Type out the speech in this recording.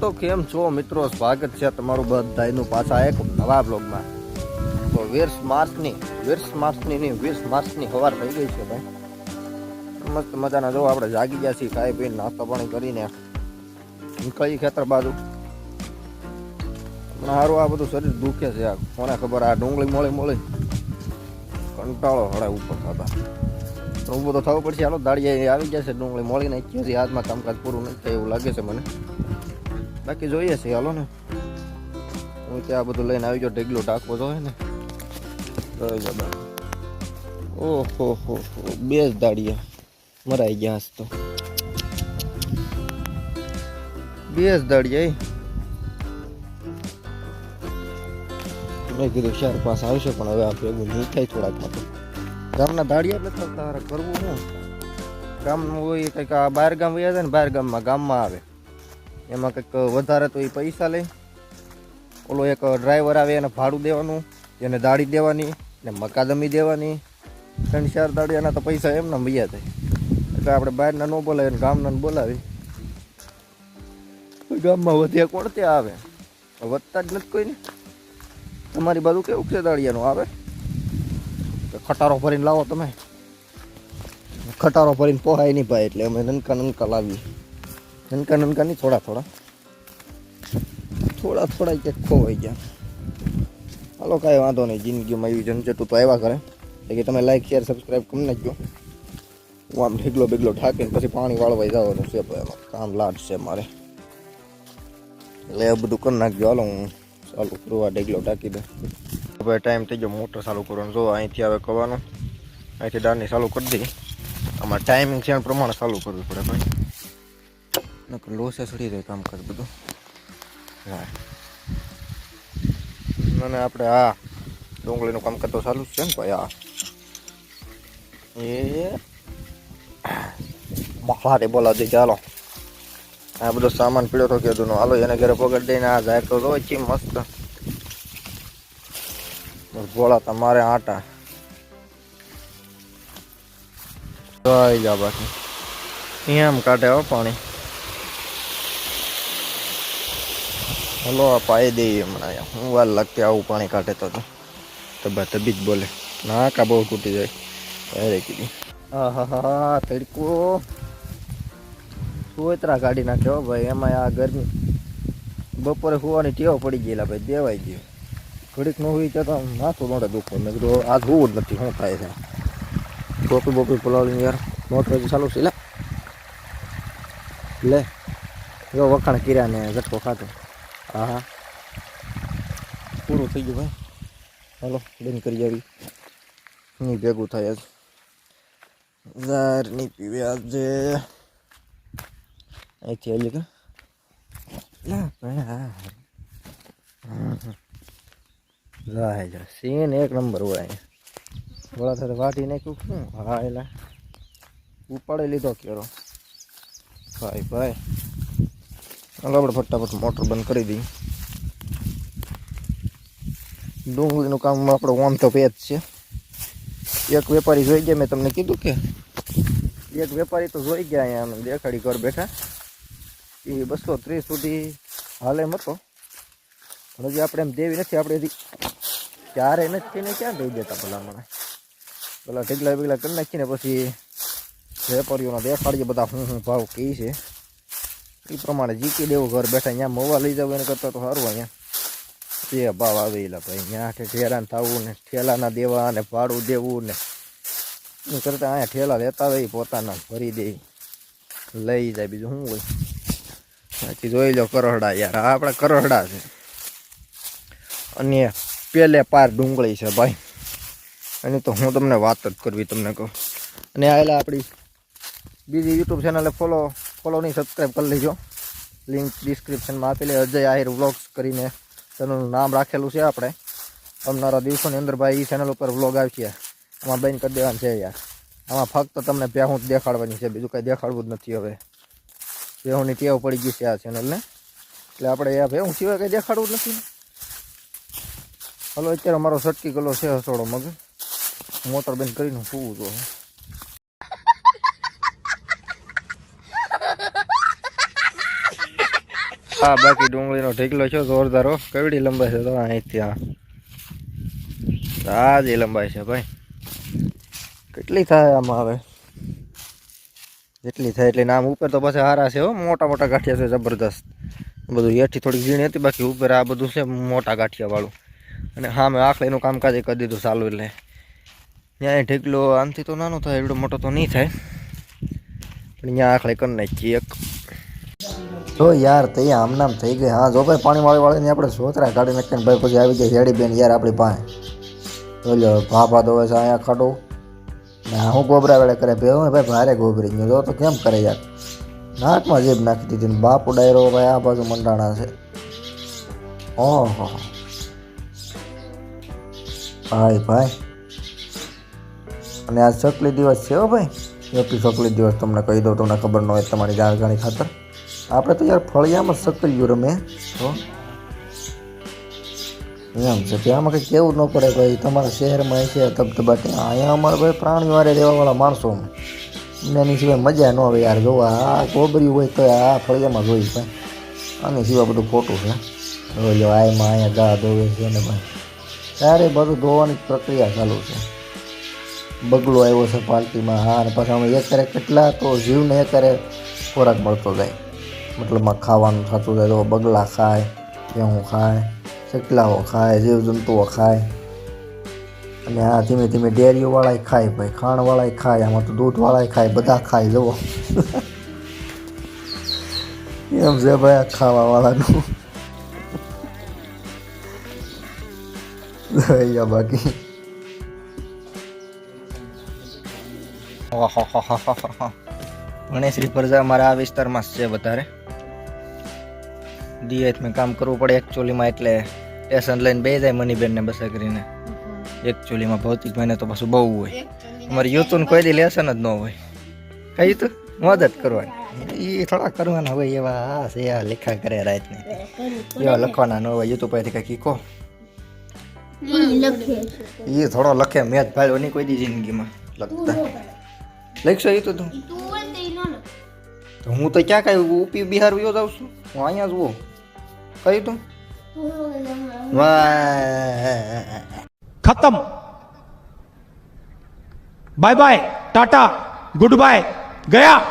તો કેમ છો મિત્રો? સ્વાગત છે તમારું બધાનું પાછા એક નવા બ્લોગમાં તો વીસ માર્ચની વીસ માર્ચની નહીં, વીસ માર્ચની સવાર થઈ ગઈ છે ભાઈ. મસ્ત મજાના જો આપણે જાગી ગયા છીએ, ખાઈ પીને નાસ્તો પાણી કરીને. કઈ ખેતર બાજુ? હમણાં સારું આ બધું શરીર દુખે છે આ. કોને ખબર આ ડુંગળી મોળી મોળી? કંટાળો હળે ઉપર થતા. તો ઊભો તો થવું પડશે. હાલો દાડિયા આવી જશે ડુંગળી મોળીને. અત્યારથી હાથમાં કામકાજ પૂરું નથી થાય એવું લાગે છે મને. બાકી જોઈએ છે, હાલો ને. હું ત્યાં બધું લઈને આવી ગયો, ઢગલો ટાંકવો જોઈએ ને. ઓહો, હો બે જ દાડિયા મરાઈ ગયા હસ તો. બે જ દાડિયા. મેં કીધું શહેર પાસે આવશે, પણ હવે આ ભેગું નહીં થાય થોડાકમાં તો ગામના દાડિયા એટલે તારે કરવું શું ગામનું હોય કંઈક બહાર ગામ વયા જાય ને બહાર ગામમાં ગામમાં આવે. એમાં કંઈક વધારે તો એ પૈસા લે ઓલો એક ડ્રાઈવર આવે એને ભાડું દેવાનું, એને દાડી દેવાની ને મકાદમી દેવાની. ત્રણ ચાર દાડિયાના તો પૈસા એમના મૈયા થાય. એટલે આપણે બહારના ન બોલાવીએ ગામના બોલાવી ગામમાં વધ્યા કોણ ત્યાં આવે? વધતા જ નથી કોઈ ને તમારી બાજુ કેવું છે દાડિયાનું? આવે? ખટારો ભરીને લાવો તમે. ખટારો ભરીને પોહાય નહીં ભાઈ, એટલે અમે નનકા નનકા લાવીએ. નનકા નનકા નહીં થોડા. થોડા થોડા થોડા ક્યાંક ખોવાઈ ગયા. હાલો, કાંઈ વાંધો નહીં. જિંદગીમાં એવી ઝંઝટું તો આવ્યા કરે. એટલે કે તમે લાઈક શેર સબસ્ક્રાઈબ કરી નાખજો. હું આમ ઢીગલો બેગલો ઠાકીને પછી પાણી વાળવાઈ જવાનું છે એમાં કામ લાડ છે મારે. એટલે એ બધું કરી નાખજો. હાલો, હું ચાલુ કરું આ ઢેગલો ટાંકી દઉં ભાઈ ટાઈમ થઈ ગયો. મોટર ચાલુ કરવાનું. જો, અહીંથી આવે કરવાનું. અહીંથી દાળની ચાલુ કરી દઈએ. અમારે ટાઈમિંગ છે પ્રમાણે ચાલુ કરવું પડે ભાઈ. નકર લોસે સડી જાય કર બધું અને આપણે આ ડુંગળીનું કામ કરતો ચાલુ જ છે ને ભાઈ આ એ મહારે બોલા દે ચાલો આ બધો સામાન પીળો તો કીધું હાલો એને ઘરે પકડી દઈને આ જાય તો જો છે મસ્ત બોલા તમારે આટા જાય જા બાકી એમ કાઢે હો પાણી હલો, આ પાઈ દઈએ હમણાં. અહીંયા. હું વાર લાગતી આવું પાણી કાઢે તો તો. તબા તબી જ બોલે. ના કા બહુ તૂટી જાય. અરે કીધી. હા હા હા તડકો. સુવતરા કાઢી નાખ્યો ભાઈ. એમાં આ ગરમી. બપોરે સુવાની ટેવ પડી ગયેલા ભાઈ. દેવાઈ ગયું. ઘડીક ન હોય ત્યાં તો આમ માથું નોડે દુખો મેં કીધું આજ હોવું જ નથી. શું થાય છે? બોપી બોપી પલાળીને યાર, મોટર હજી ચાલુ છે. લે. લે. જો વખાણ કર્યા ને ઝટકો ખાતો હા પૂરું થઈ ગયું ભાઈ. હાલો, બંધ કરી આવી. નહીં ભેગું થાય આજ. ઝાર નહીં પીવે આજે. અહીંથી આવી ગયા સીન એક નંબર હોય અહીંયા. થોડા થોડા વાટી નાખ્યું શું? હા, એલા. ઉપાડી લીધો કેરો ભાઈ ભાઈ. ચાલો આપણે ફટાફટ મોટર બંધ કરી દઈએ. ડુંગળીનું કામ આપણે ઓમ તો પેજ છે. એક વેપારી જોઈ ગયા, મેં તમને કીધું કે એક વેપારી તો જોઈ ગયા અહીંયા દેખાડી ઘર બેઠા. એ બસો ત્રીસ સુધી હાલે એમ હતો. પણ હજી આપણે એમ દેવી નથી, આપણે હજી ક્યારે નથી ને ક્યાં દઈ દેતા ભલા મને પેલા ઢીગલા બીગલા કરી નાખીને પછી વેપારીઓના દેખાડીએ, બધા હું હું ભાવ કહી છે. એ પ્રમાણે જીકી દેવું, ઘર બેઠા અહીંયા મોવા લઈ જવું એને કરતાં તો સારું અહીંયા જે ભાવ આવેલા ભાઈ અહીંયા ઠેરાને થવું ને, ઠેલાના દેવા ને ભાડું દેવું ને. એ કરતાં અહીંયા ઠેલા લેતા હોય, પોતાના ભરી દે. લઈ જાય, બીજું શું હોય? બાકી જોઈ લો કરોડા યાર આપણે કરોડા છે. અને પેલે પાર ડુંગળી છે ભાઈ. એની તો હું તમને વાત જ કરવી તમને કહું. અને આવેલા આપણી બીજી યુટ્યુબ ચેનલે ફોલો ફોલો નહીં સબસ્ક્રાઈબ કરી લેજો. લિંક ડિસ્ક્રિપ્શનમાં આપેલી અજય આહિર વ્લોગ્સ કરીને ચેનલનું નામ રાખેલું છે આપણે. આવનારા દિવસોની અંદર ભાઈ એ ચેનલ ઉપર વ્લોગ આવશે આમાં બંધ કરી દેવાનું છે યાર. આમાં ફક્ત તમને પ્યાહું જ દેખાડવાની છે. બીજું કંઈ દેખાડવું જ નથી હવે. ભેહુંની ટેવ પડી ગઈ છે આ ચેનલને એટલે આપણે યાર ભેહું સિવાય કંઈ દેખાડવું જ નથી. હલો, અત્યારે મારો સટકી ગયેલો છે હસોડો મગ મોટર બંધ કરીને પૂવું તો હા, બાકી ડુંગળીનો ઢીકલો છે, જોરદાર કેવડી લંબાઈ છે તો અહીંથી આ. તાજી લંબાઈ છે ભાઈ. કેટલી થાય આમાં હવે? જેટલી થાય એટલી નામ ઉપર તો પછી હારા છે હો, મોટા મોટા ગાંઠિયા છે, જબરદસ્ત. બધું હેઠી થોડીક ઝીણી હતી, બાકી ઉપર આ બધું છે મોટા ગાંઠિયાવાળું. અને હા, મેં આખલીનું કામકાજ કરી દીધું ચાલુ એટલે. ત્યાં ઢીકલો આનથી તો નાનો થાય, એવડો મોટો તો નહીં થાય. પણ અહીંયા આખલે કરી નાખીએ એક. જો યાર, તે આમ નામ થઈ ગઈ. હા, જો ભાઈ, પાણી વાળી વાળીને આપણે સોતરા કાઢી નાખીને ભાઈ, પછી આવી જાય હેડી બેન યાર આપણી પાસે. લ્યો ભાપા દોવે છે અહીંયા ખાડું ને હું ગોબરા વેળે કરે? હું ભાઈ, ભારે ગોબરી. ગયો તો કેમ કરે યાર? નાકમાં જીભ નાખી દીધી ને બાપુ ડાયરો ભાઈ, આ બાજુ મંડાણા છે. ઓહો. ભાઈ ભાઈ. અને આ ચકલી દિવસ છે હો ભાઈ. હેપી ચકલી દિવસ તમને કહી દઉં, તમને ખબર ન હોય તમારી જાણકારી ખાતર. આપણે તો યાર ફળિયામાં સક્રિયું રમે. તો એમ છે આમાં કંઈ કેવું ન પડે ભાઈ. તમારા શહેરમાં છે ધબધબાટી અહીંયા અમારે ભાઈ પ્રાણીઓ વારે રહેવાવાળા માણસો. એની સિવાય મજા ન આવે યાર. જોવા આ કોબરી હોય તો આ ફળિયામાં જોઈ ભાઈ આની સિવાય બધું ખોટું છે. જો આમાં અહીંયા ગા ધોવે છે ને ભાઈ. ત્યારે બધું ધોવાની જ પ્રક્રિયા ચાલુ છે. બગલો આવ્યો છે પાર્ટીમાં હા, અને પાછા અમે એક કરે કેટલા તો જીવને એક કરે ખોરાક મળતો જાય. મતલબમાં ખાવાનું થતું જાય તો બગલા ખાય ઘેહું ખાય, ચકલાઓ ખાય, જીવજંતુઓ ખાય. અને આ ધીમે ધીમે ડેરીઓવાળાય ખાય ભાઈ, ખાણવાળાય ખાય, આમાં તો દૂધવાળાય ખાય, બધા ખાય, જુઓ. એમ છે ભાઈ આ ખાવાવાળાનું. અહીંયા બાકી. ગણેશરી પરજા અમારા આ વિસ્તારમાં છે વધારે. ડીએચ મેં કામ કરવું પડે એકચ્યુઅલીમાં એટલે ટેશન લઈને બે જાય મનીબેનને બસ કરીને એકચ્યુઅલીમાં મહિને તો પાછું બહુ હોય. અમારે યુતુને કોઈ દી લેસન જ ન હોય. કઈ તું મદદ કરવાની. એ થોડા કરવાના હોય એવા હા છે આ લેખા કરે રાતને. એવા લખવાના ન હોય યુટ્યુબ પરથી કંઈક કહો એ થોડો લખે મેચ ભાઈ ઓની કોઈ દી જિંદગીમાં. લખતા. લખશો એ તો તું. તો હું તો ક્યાં કઈ ઉપી બિહાર વયો જાઉં છું? હું અહીંયા જ કયું તું? ખતમ. Bye bye Tata goodbye ગયા.